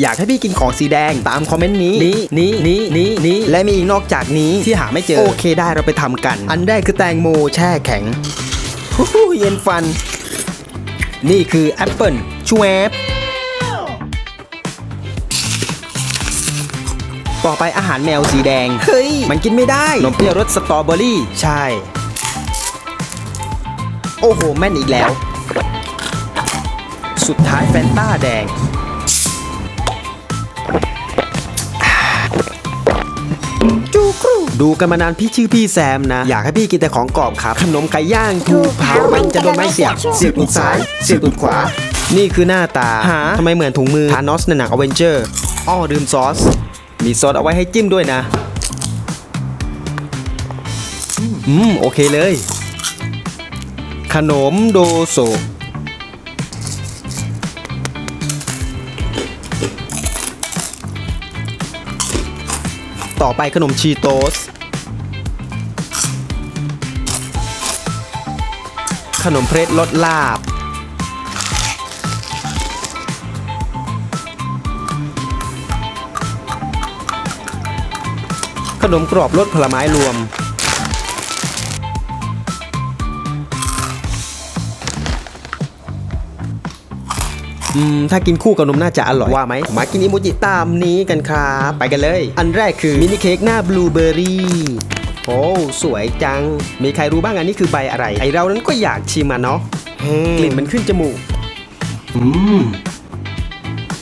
อยากให้พี่กินของสีแดงตามคอมเมนต์นี้นี้นี้นี้นี้นี้และมีอีกนอกจากนี้ที่หาไม่เจอ โอเคได้เราไปทำกัน อันแรกคือแตงโมแช่แข็งฮู้ฮู้เย็นฟัน นี่คือแอปเปิลชวบต่อไปอาหารแมวสีแดง เฮ้ย มันกินไม่ได้นมเปรี้ยวรสสตรอเบอรี่ ใช่ โอ้โห แม่นอีกแล้ว สุดท้ายแฟนต้าแดง จูกรูดูกันมานานพี่ชื่อพี่แซมนะ อยากให้พี่กินแต่ของกรอบครับ ขนมไก่ย่างถูกเผามันจะโดนไม้เสียบ เสียบตูดซ้าย เสียบตูดขวา นี่คือหน้าตาหาทำไมเหมือนถุงมือทานอสในหนังอเวนเจอร์อ้อดื่มซอส มีซอสเอาไว้ให้จิ้มด้วยนะ อืม โอเคเลย ขนมโดโซ ต่อไปขนมชีโตส ขนมเพรสรสลาบ ขนมกรอบรสผลไม้รวม อืมถ้ากินคู่กับนมน่าจะอร่อยว่าไหมมากินอิโมจิตามนี้กันครับไปกันเลย อันแรกคือมินิเค้กหน้าบลูเบอร์รี่โอ้สวยจัง มีใครรู้บ้างอันนี้คือใบอะไร ไอเรานั้นก็อยากชิมอะเนาะกลิ่นมันขึ้นจมูกอืม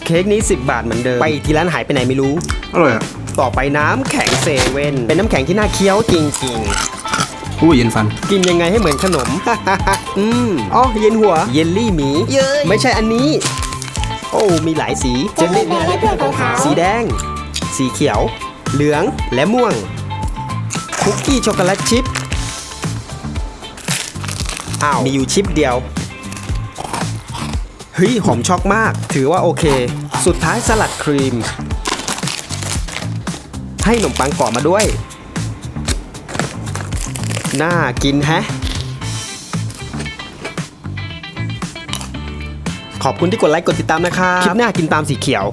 เค้กนี้ 10 บาทเหมือนเดิม ไปที่ร้านหายไปไหนไม่รู้ อร่อยอะ ต่อไปน้ำแข็งเซเว่น เป็นน้ำแข็งที่น่าเคี้ยวจริง อู้เย็นฟันๆกินยังไงให้เหมือนขนม อืมอ๋อเย็นหัว เยลลี่หมี เย้ย ไม่ใช่อันนี้ โอ้มีหลายสีจะเล่นแดงให้เพื่อนของเขาสีแดง สีเขียว เหลืองและม่วง คุกกี้ช็อกโกแลตชิพอ้าวมีอยู่ชิปเดียวเฮ้ยหอมช็อกมาก ถือว่าโอเค สุดท้ายสลัดครีม ให้ขนมปังกรอบมาด้วย น่ากินแฮะ ขอบคุณที่กดไลค์กดติดตามนะครับคลิปหน้ากินตามสีเขียว